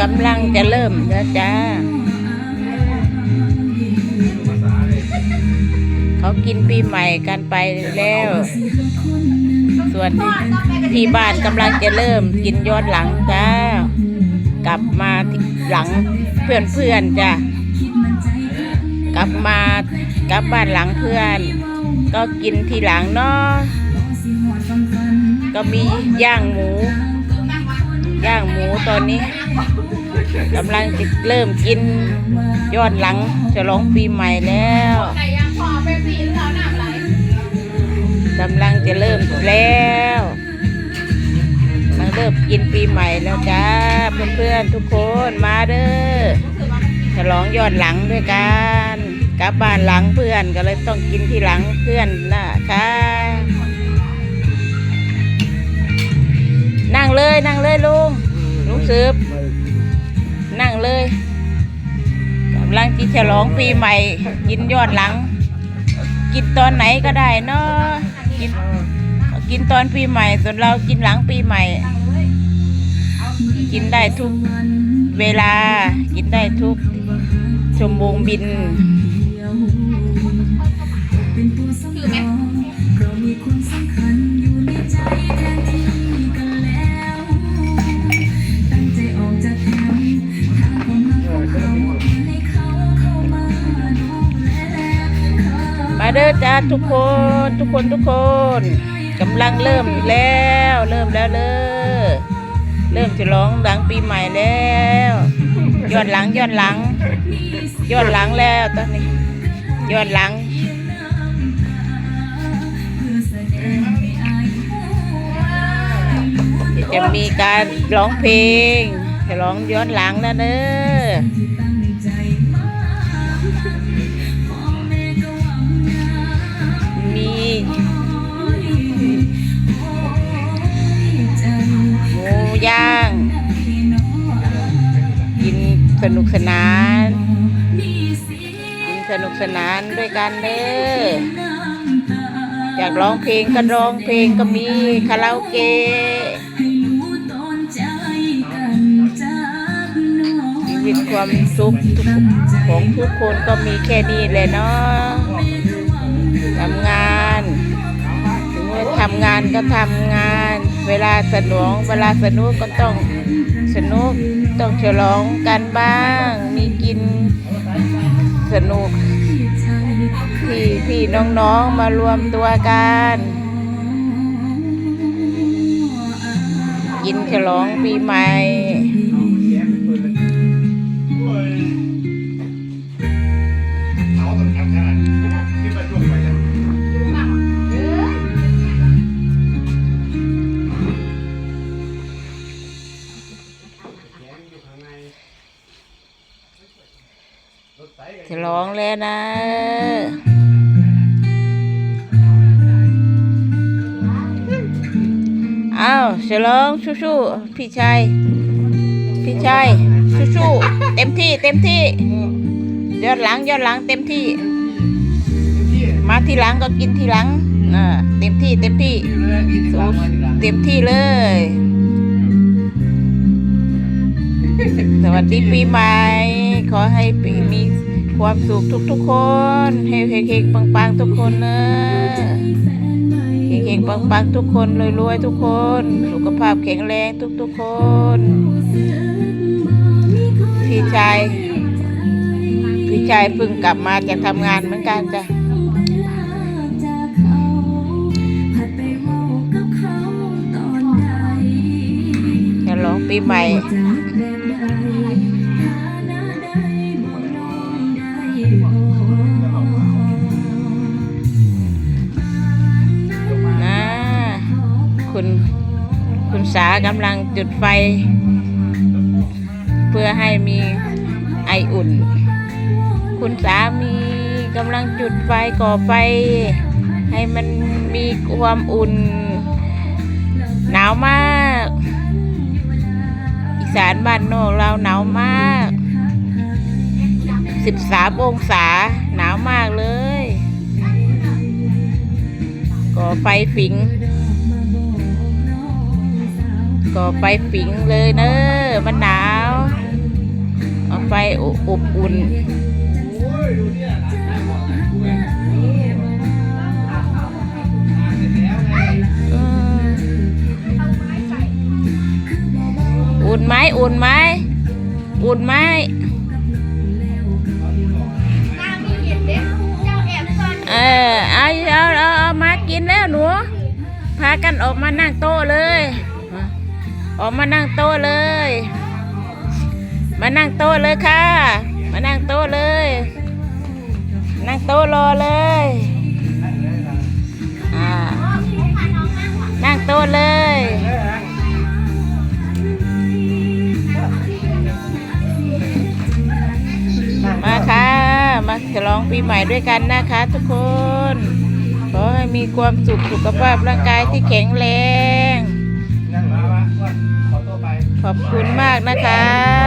กำลังจะเริ่มแล้วจ้า เขากินปีใหม่กันไปแล้ว ส่วนที่บ้านกำลังจะเริ่มกินย้อนหลังจ้า กลับมาหลังเพื่อนเพื่อนจ้ากลับมากลับบ้านหลังเพื่อน ก็กินทีหลังเนาะก็มีย่างหมู ย่างหมูตอนนี้กำลังจะเริ่มกินยอนหลังฉลองปีใหม่แล้วกำลังจะเริ่มแล้วกำลังเริ่มกินปีใหม่แล้วจ้าเพื่อนๆทุกคนมาเด้อฉลองยอนหลังด้วยกันกลับบ้านหลังเพื่อนก็เลยต้องกินที่หลังเพื่อนนะคะ ลุงสืบนั่งเลยกำลังจะฉลองปีใหม่ กินยอนหลัง กินตอนไหนก็ได้เนาะกินกินตอนปีใหม่ ส่วนเรากินหลังปีใหม่ กินได้ทุกเวลา กินได้ทุกชั่วโมงบิน คือไหม เด้อจ้าทุกคนทุกคนทุกคนกำลังเริ่มแล้ว เริ่มแล้วเลยเริ่มจะร้องหลังปีใหม่แล้วย้อนหลังย้อนหลังย้อนหลังแล้วตอนนี้ย้อนหลังจะมีการร้องเพลงจะร้องย้อนหลังแล้วเนอ สนุกสนานกินสนุกสนานด้วยกันเด้ออยากร้องเพลงก็ร้องเพลงก็มีคาราโอเกะชีวิตความสุขของทุกคนก็มีแค่นี้เลยเนาะทำงานถึงว่าทำงานก็ทำงาน เวลาสนองเวลาสนุกก็ต้อง สนุกต้องฉลองกันบ้าง มีกินสนุกพี่พี่น้องๆมารวมตัวกัน กินฉลองปีใหม่ รถไฟฉลองแล้วนะอ้าวฉลองชู้ๆพี่ชายพี่ชายชู้ๆเต็มที่เต็มที่ยอนหลังยอนหลังเต็มที่ มาทีหลังก็กินทีหลังอ่าเต็มที่เต็มที่เลยกินที่ร้านมาที่ร้านเต็มที่เลยสวัสดีปีใหม่ ขอให้ปีมี ความสุขทุกๆคนเฮงเฮงๆปังๆทุกคนเนอะเฮงเฮงๆปังๆทุกคนรวยๆทุกคน สุขภาพแข็งแรงทุกๆคน พี่ชายพี่ชายเพิ่งกลับมาจากทำงานเหมือนกันจ้ะฉลองปีใหม่ คุณคุณสากำลังจุดไฟ เพื่อให้มีไออุ่น คุณสามีกำลังจุดไฟก่อไฟ ให้มันมีความอุ่น หนาวมาก อีสานบ้านนอกเราหนาวมากสิบสามองศาหนาวมากเลย ก่อไฟฝิง ก่อไฟฝิงเลยเนอะมันหนาวเอาไฟอบอุ่นอุ่นไหมอุ่นไหมอุ่นไหมเอ่อนเออเอาเอาเอาเอามากินแล้วหนูพากันออกมานั่งโต๊ะเลย ออกมานั่งโต๊ะเลย มานั่งโต๊ะเลยค่ะ มานั่งโต๊ะเลย นั่งโต๊ะรอเลยอ่านั่งโต๊ะเลยมาค่ะ มาฉลองปีใหม่ด้วยกันนะคะทุกคนขอให้มีความสุขสุขภาพร่างกายที่แข็งแรง ขอบคุณมากนะคะ